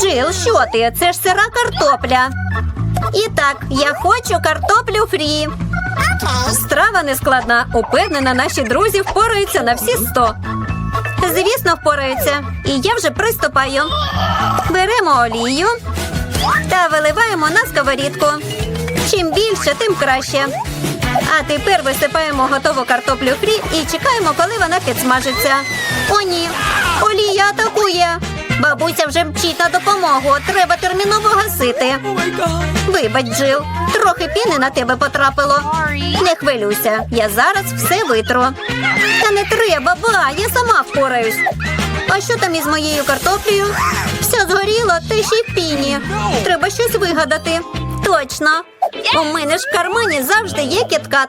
Джил, що ти? Це ж сира картопля. І так, я хочу картоплю фрі. Страва не складна. Упевнена, наші друзі впораються на всі сто. Звісно, впораються. І я вже приступаю. Беремо олію та виливаємо на сковорідку. Чим більше, тим краще. А тепер висипаємо готову картоплю фрі і чекаємо, коли вона підсмажиться. О, ні, олія атакує. Бабуся вже мчить на допомогу. Треба терміново гасити. Вибач, Джил, трохи піни на тебе потрапило. Не хвилюйся, я зараз все витру. Та не треба, ба, я сама впораюсь. А що там із моєю картоплею? Все згоріло, та ще й піні. Треба щось вигадати. Точно. У мене ж в кармані завжди є кіткат.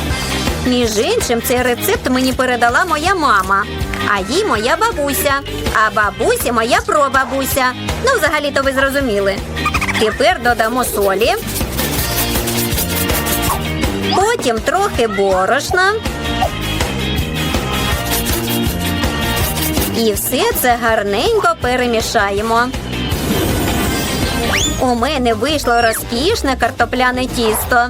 Між іншим, цей рецепт мені передала моя мама, а їй моя бабуся, а бабусі моя прабабуся. Ну, взагалі-то ви зрозуміли. Тепер додамо солі. Потім трохи борошна. І все це гарненько перемішаємо. У мене вийшло розкішне картопляне тісто.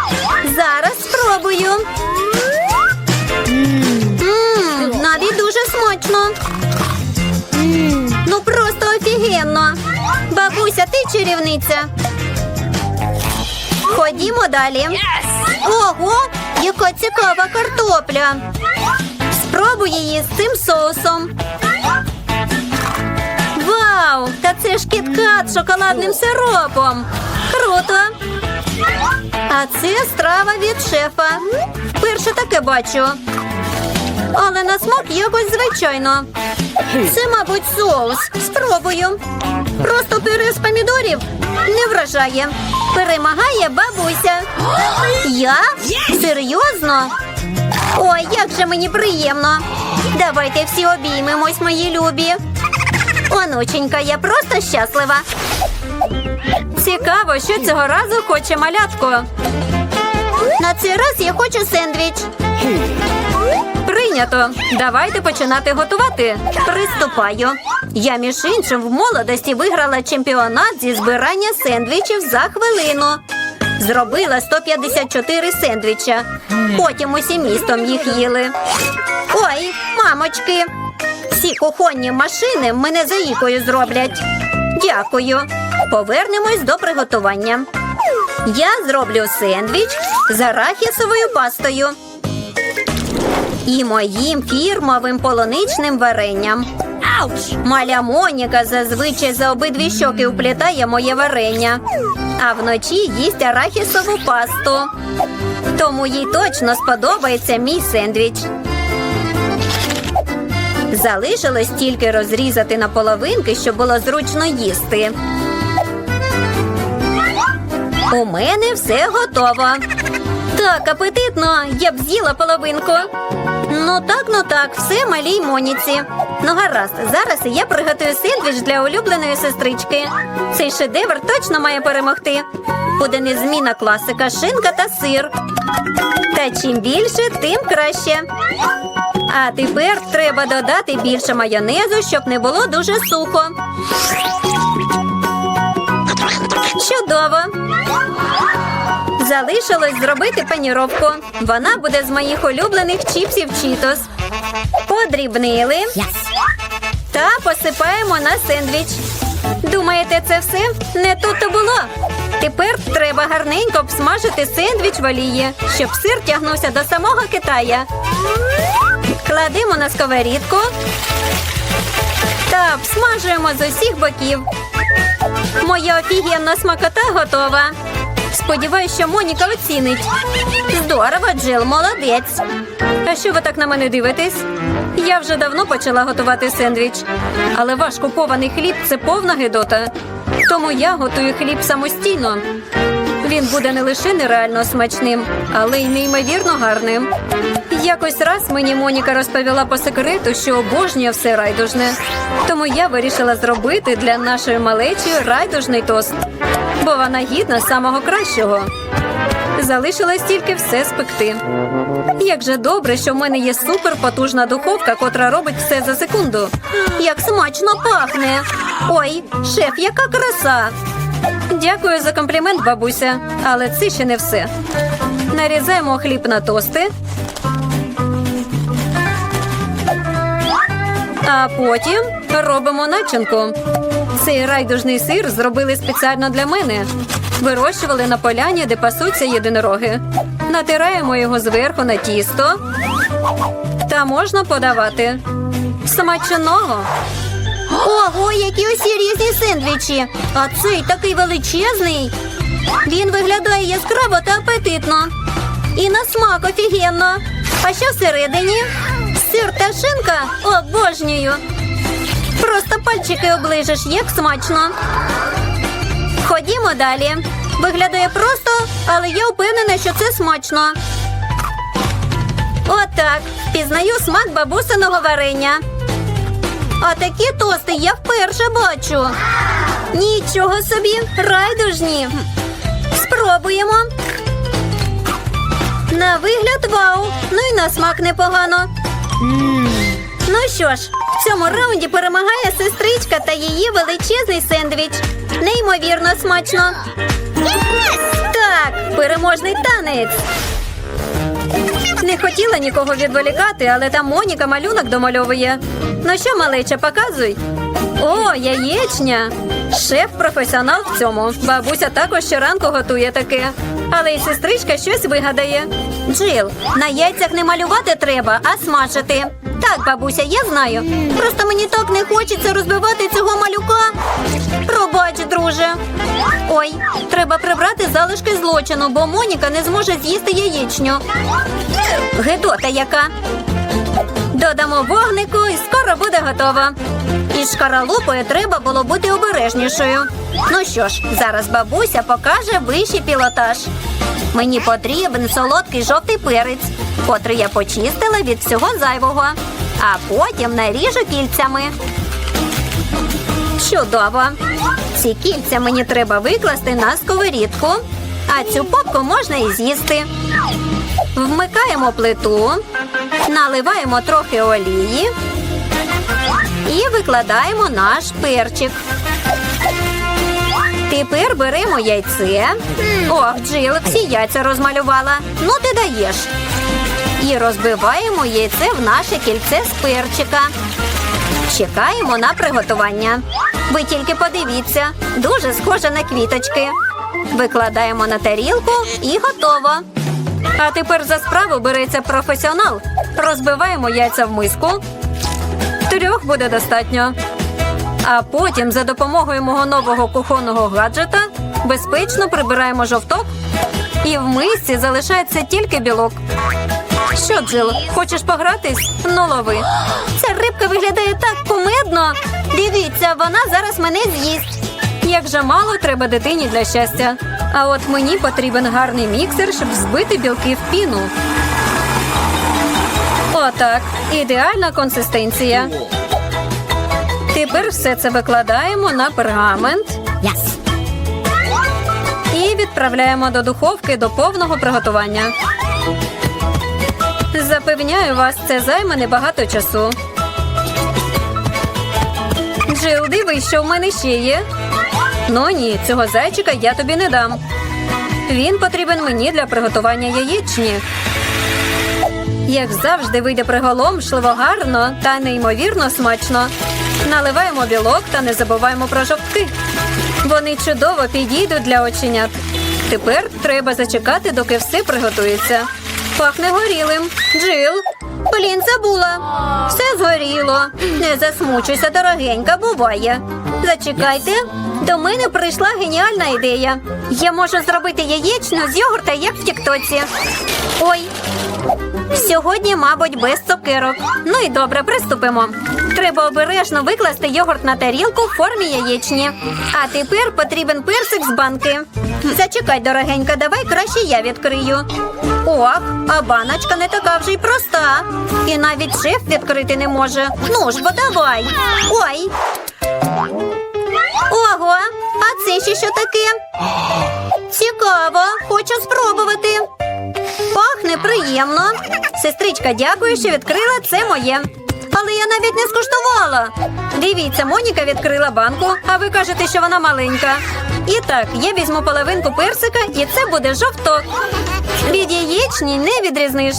Зараз спробую. Навіть дуже смачно. Ну просто офігенно. Бабуся, ти чарівниця. Ходімо далі. Ого, яка цікава картопля. Спробуй її з цим соусом. Вау! Та це ж кіткат з шоколадним сиропом. Круто! А це страва від шефа. Вперше таке бачу. Але на смак якось звичайно. Це, мабуть, соус. Спробую. Просто пюре з помідорів не вражає. Перемагає бабуся. Я? Серйозно? Ой, як же мені приємно. Давайте всі обіймемось, мої любі. Онученька, я просто щаслива. Цікаво, що цього разу хоче малятко. На цей раз я хочу сендвіч. Прийнято. Давайте починати готувати. Приступаю. Я, між іншим, в молодості виграла чемпіонат зі збирання сендвічів за хвилину. Зробила 154 сендвіча. Потім усім містом їх їли. Ой, мамочки. Ці кухонні машини мене заїкою зроблять. Дякую. Повернемось до приготування. Я зроблю сендвіч з арахісовою пастою і моїм фірмовим полуничним варенням. Маля Моніка зазвичай за обидві щоки уплітає моє варення, а вночі їсть арахісову пасту. Тому їй точно сподобається мій сендвіч. Залишилось тільки розрізати на половинки, щоб було зручно їсти. У мене все готово. Так, апетитно, я б з'їла половинку. Ну так, ну так, все малій Моніці. Ну гаразд, зараз я приготую сендвіч для улюбленої сестрички. Цей шедевр точно має перемогти. Буде незмінна класика, шинка та сир. Та чим більше, тим краще. А тепер треба додати більше майонезу, щоб не було дуже сухо. Чудово! Залишилось зробити паніровку. Вона буде з моїх улюблених чіпсів Чітос. Подрібнили та посипаємо на сендвіч. Думаєте, це все? Не тут то було. Тепер треба гарненько обсмажити сендвіч в олії, щоб сир тягнувся до самого Китая. Кладемо на сковорідку та обсмажуємо з усіх боків. Моя офігенна смакота готова. Сподіваюсь, що Моніка оцінить. Здорово, Джил, молодець. А що ви так на мене дивитесь? Я вже давно почала готувати сендвіч, але ваш купований хліб це повна гидота. Тому я готую хліб самостійно. Він буде не лише нереально смачним, але й неймовірно гарним. Якось раз мені Моніка розповіла по секрету, що обожнює все райдужне. Тому я вирішила зробити для нашої малечі райдужний тост, бо вона гідна самого кращого. Залишилось тільки все спекти. Як же добре, що в мене є суперпотужна духовка, котра робить все за секунду. Як смачно пахне! Ой, шеф, яка краса! Дякую за комплімент, бабуся, але це ще не все. Нарізаємо хліб на тости. А потім робимо начинку. Цей райдужний сир зробили спеціально для мене. Вирощували на поляні, де пасуться єдинороги. Натираємо його зверху на тісто. Та можна подавати. Смачного. Ого, які усі різні сендвічі. А цей такий величезний. Він виглядає яскраво та апетитно. І на смак офігенно. А що всередині? Сир та шинка? Обожнюю. Просто пальчики оближеш, як смачно. Ходімо далі. Виглядає просто, але я впевнена, що це смачно. Отак. Пізнаю смак бабусиного варення. А такі тости я вперше бачу. Нічого собі, райдужні. Спробуємо. На вигляд вау. Ну і на смак непогано. Ну що ж, в цьому раунді перемагає сестричка та її величезний сендвіч. Неймовірно смачно. Так, переможний танець. Не хотіла нікого відволікати, але там Моніка малюнок домальовує. Ну що, малеча, показуй. О, яєчня. Шеф професіонал в цьому. Бабуся також щоранку готує таке. Але й сестричка щось вигадає. Джил, на яйцях не малювати треба, а смажити. Так, бабуся, я знаю. Просто мені так не хочеться розбивати цього малюка. Пробач, друже. Ой, треба прибрати залишки злочину, бо Моніка не зможе з'їсти яєчню. Гедота яка. Додамо вогнику і скоро буде готово. Із шкаралупою треба було бути обережнішою. Ну що ж, зараз бабуся покаже вищий пілотаж. Мені потрібен солодкий жовтий перець, котрий я почистила від всього зайвого, а потім наріжу кільцями. Чудово! Ці кільця мені треба викласти на сковорідку, а цю попку можна і з'їсти. Вмикаємо плиту, наливаємо трохи олії і викладаємо наш перчик. Тепер беремо яйце. Ох, Джил, всі яйця розмалювала. Ну ти даєш. І розбиваємо яйце в наше кільце з перчика. Чекаємо на приготування. Ви тільки подивіться, дуже схоже на квіточки. Викладаємо на тарілку і готово. А тепер за справу береться професіонал. Розбиваємо яйця в миску. Трьох буде достатньо. А потім за допомогою мого нового кухонного гаджета безпечно прибираємо жовток, і в мисці залишається тільки білок. Що, Джил, хочеш погратись? Ну лови. Ця рибка виглядає так кумедно. Дивіться, вона зараз мене з'їсть. Як же мало треба дитині для щастя. А от мені потрібен гарний міксер, щоб збити білки в піну. Отак. Ідеальна консистенція. Тепер все це викладаємо на пергамент. І відправляємо до духовки до повного приготування. Запевняю вас, це займе небагато часу. Джил, дивись, що в мене ще є. Ну ні, цього зайчика я тобі не дам. Він потрібен мені для приготування яєчні. Як завжди, вийде приголомшливо гарно та неймовірно смачно. Наливаємо білок та не забуваємо про жовтки. Вони чудово підійдуть для оченят. Тепер треба зачекати, доки все приготується. Пахне горілим. Джил. Блін, забула. Все згоріло. Не засмучуйся, дорогенька, буває. Зачекайте. До мене прийшла геніальна ідея. Я можу зробити яєчню з йогурта, як в тіктоці. Ой, Сьогодні, мабуть, без цукерок. Ну і добре, приступимо. Треба обережно викласти йогурт на тарілку в формі яєчні. А тепер потрібен персик з банки. Зачекай, дорогенька, давай краще я відкрию. Ох, а баночка не така вже й проста. І навіть шеф відкрити не може. Ну ж, бо давай. Ой. Ого, а це ще що таке? Цікаво, хочу спробувати. Пахне приємно. Сестричка, дякую, що відкрила це моє. Я навіть не скуштувала. Дивіться, Моніка відкрила банку, а ви кажете, що вона маленька. І так, я візьму половинку персика, і це буде жовток. Від яєчні не відрізниш.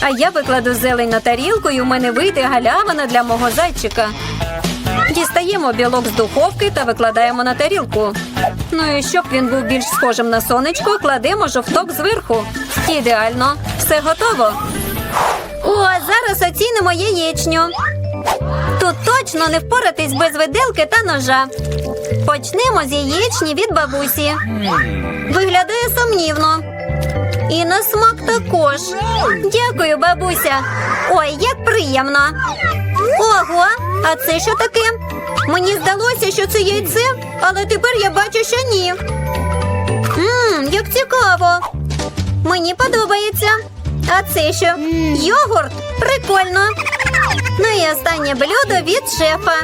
А я викладу зелень на тарілку, і у мене вийде галявина для мого зайчика. Дістаємо білок з духовки та викладаємо на тарілку. Ну і щоб він був більш схожим на сонечко, кладемо жовток зверху. Ідеально, все готово. О, зараз оцінимо яєчню. Тут точно не впоратись без виделки та ножа. Почнемо з яєчні від бабусі. Виглядає сумнівно. І на смак також. Дякую, бабуся. Ой, як приємно. Ого, а це що таке? Мені здалося, що це яйце, але тепер я бачу, що ні. Ммм, як цікаво. Мені подобається. А це що? Йогурт? Прикольно. Ну і останнє блюдо від шефа.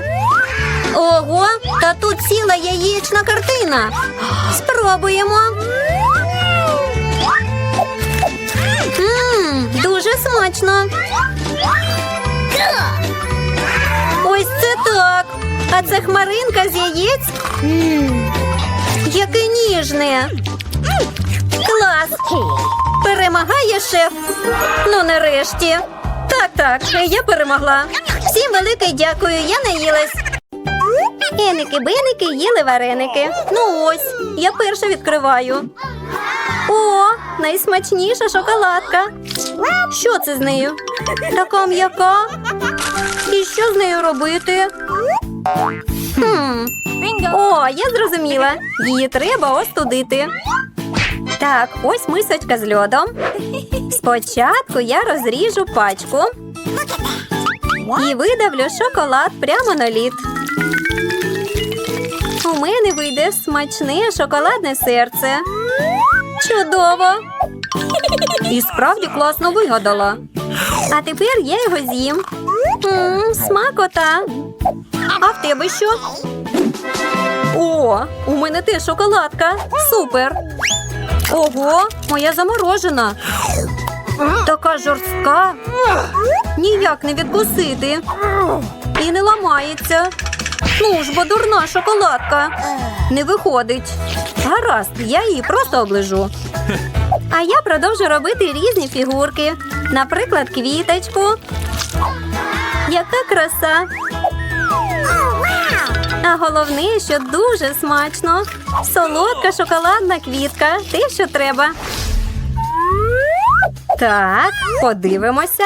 Ого, та тут ціла яєчна картина. Спробуємо. Ммм, дуже смачно. Ось це так. А це хмаринка з яєць. Яке ніжне. Клас. Перемагає шеф. Ну, нарешті. Так, так, я перемогла. Всім велике дякую, я наїлась. Еники-беники їли вареники. Ну ось, я перша відкриваю. О, найсмачніша шоколадка. Що це з нею? Така м'яка. І що з нею робити? Хм. О, я зрозуміла. Її треба остудити. Так, ось мисочка з льодом. Спочатку я розріжу пачку і видавлю шоколад прямо на лід. У мене вийде смачне шоколадне серце. Чудово! І справді класно вигадала. А тепер я його з'їм. Смакота. А в тебе що? О, у мене теж шоколадка. Супер. Ого, моя заморожена. Така жорстка. Ніяк не відкусити. І не ламається. Ну ж, бо дурна шоколадка. Не виходить. Гаразд, я її просто оближу. А я продовжу робити різні фігурки. Наприклад, квіточку. Яка краса! А головне, що дуже смачно. Солодка шоколадна квітка. Те, що треба. Так, подивимося.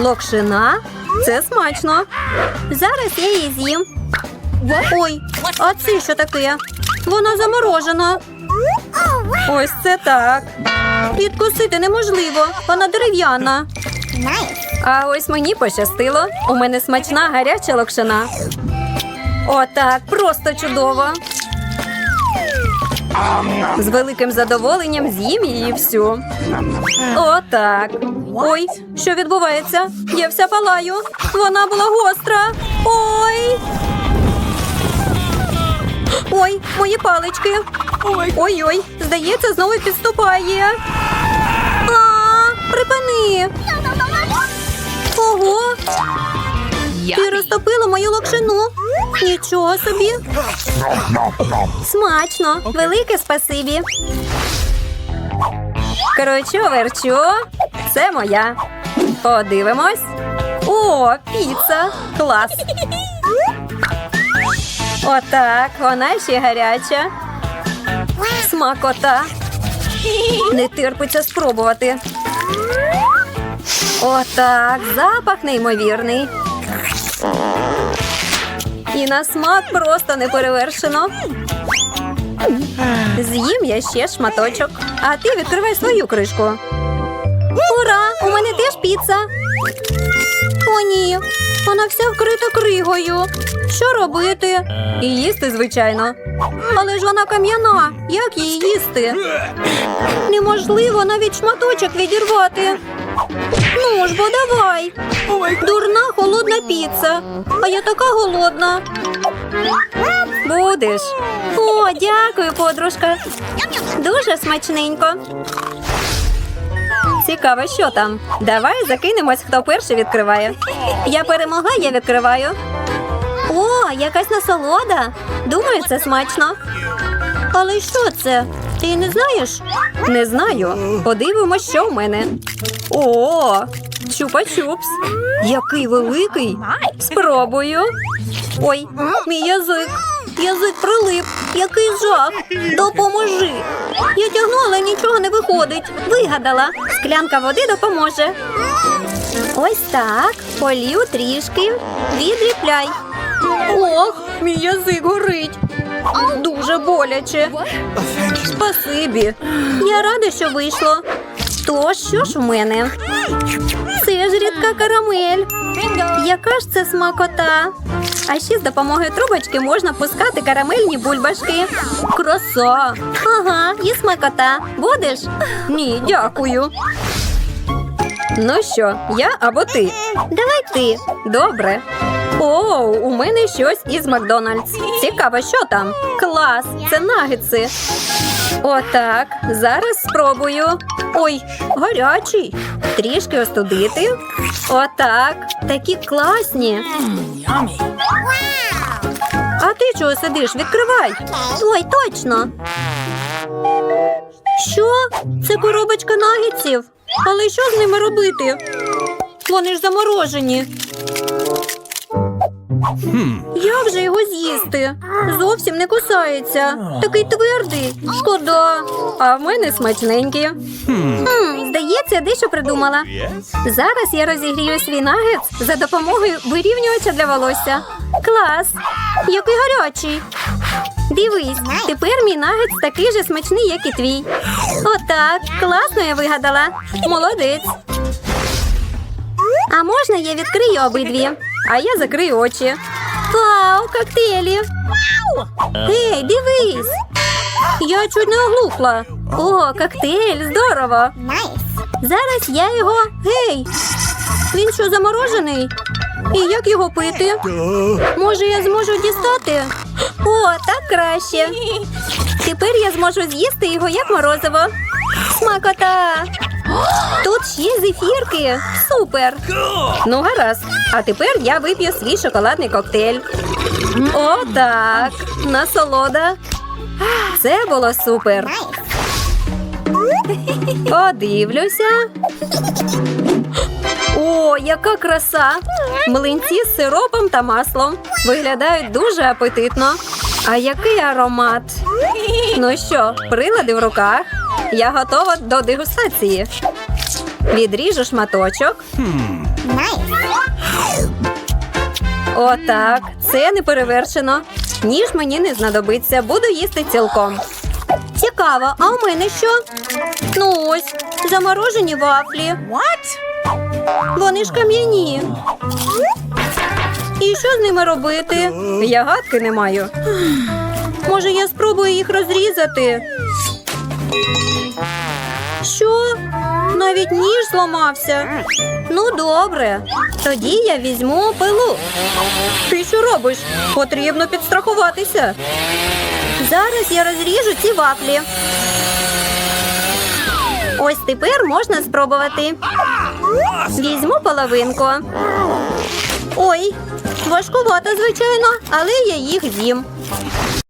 Локшина. Це смачно. Зараз я її з'їм. Ой, а це що таке? Вона заморожена. Ось це так. Відкусити неможливо, вона дерев'яна. А ось мені пощастило. У мене смачна гаряча локшина. Отак, просто чудово. З великим задоволенням з'їм її всю. Отак. Ой, що відбувається? Я вся палаю. Вона була гостра. Ой. Ой, мої палички. Ой-ой, здається, знову підступає. А, припини. Ого, ти розтопила мою локшину. Нічого собі. Смачно, велике спасибі. Кручу, верчу. Це моя. Подивимось. О, піца. Клас. Отак, вона ще гаряча. Смакота. Не терпиться спробувати. Отак, запах неймовірний. І на смак просто не перевершено. З'їм я ще шматочок, а ти відкривай свою кришку. Ура! У мене теж піца. О, ні, вона вся вкрита кригою. Що робити? І їсти, звичайно. Але ж вона кам'яна. Як її їсти? Неможливо навіть шматочок відірвати. Ну ж бо давай. Дурна холодна піца. А я така голодна. Будеш. О, дякую, подружка. Дуже смачненько. Цікаво, що там. Давай закинемось, хто перший відкриває. Я перемогла, я відкриваю. О, якась насолода. Думаю, це смачно. Але що це? Ти не знаєш? Не знаю. Подивимось, що в мене. О, чупа-чупс. Який великий. Спробую. Ой, мій язик. Язик прилип. Який жах. Допоможи. Я тягну, але нічого не виходить. Вигадала. Склянка води допоможе. Ось так. Полів трішки. Відліпляй. Ох, мій язик горить. Дуже боляче. Спасибі. Я рада, що вийшло. То що ж в мене? Це ж рідка карамель. Яка ж це смакота? А ще з допомогою трубочки можна пускати карамельні бульбашки. Краса! Ага, і смакота. Будеш? Ні, дякую. Ну що, я або ти? Давай ти. Добре. О, у мене щось із Макдональдс. Цікаво, що там? Клас, це нагетси. Отак. Зараз спробую. Ой, гарячий. Трішки остудити. Отак. Такі класні. А ти чого сидиш? Відкривай. Ой, точно. Що? Це коробочка нагетсів. Але що з ними робити? Вони ж заморожені. Як же його з'їсти? Зовсім не кусається. Такий твердий. Шкода. А в мене смачненькі. Хм, здається, я дещо придумала. Зараз я розігрію свій нагет за допомогою вирівнювача для волосся. Клас! Який гарячий. Дивись, тепер мій нагет такий же смачний, як і твій. Отак, класно я вигадала. Молодець. А можна я відкрию обидві? А я закрию очі. Вау, коктейлі! Гей, дивись! Я чуть не оглухла. О, коктейль, здорово! Зараз я його. Гей! Він що, заморожений? І як його пити? Може, я зможу дістати? О, так краще. Тепер я зможу з'їсти його як морозиво. Смакота! Тут ще зефірки. Супер! Ну, гаразд. А тепер я вип'ю свій шоколадний коктейль. О, так. Насолода. Це було супер. Подивлюся. О, яка краса! Млинці з сиропом та маслом. Виглядають дуже апетитно. А який аромат? Ну що, прилади в руках? Я готова до дегустації. Відріжу шматочок. Отак, це не перевершено. Ніж мені не знадобиться, буду їсти цілком. Цікаво, а у мене що? Ну ось, заморожені вафлі. Вони ж кам'яні. І що з ними робити? Я гадки не маю. Може, я спробую їх розрізати? Що? Навіть ніж зламався. Ну, добре. Тоді я візьму пилу. Ти що робиш? Потрібно підстрахуватися. Зараз я розріжу ці вафлі. Ось тепер можна спробувати. Візьму половинку. Ой, важкувато, звичайно, але я їх з'їм.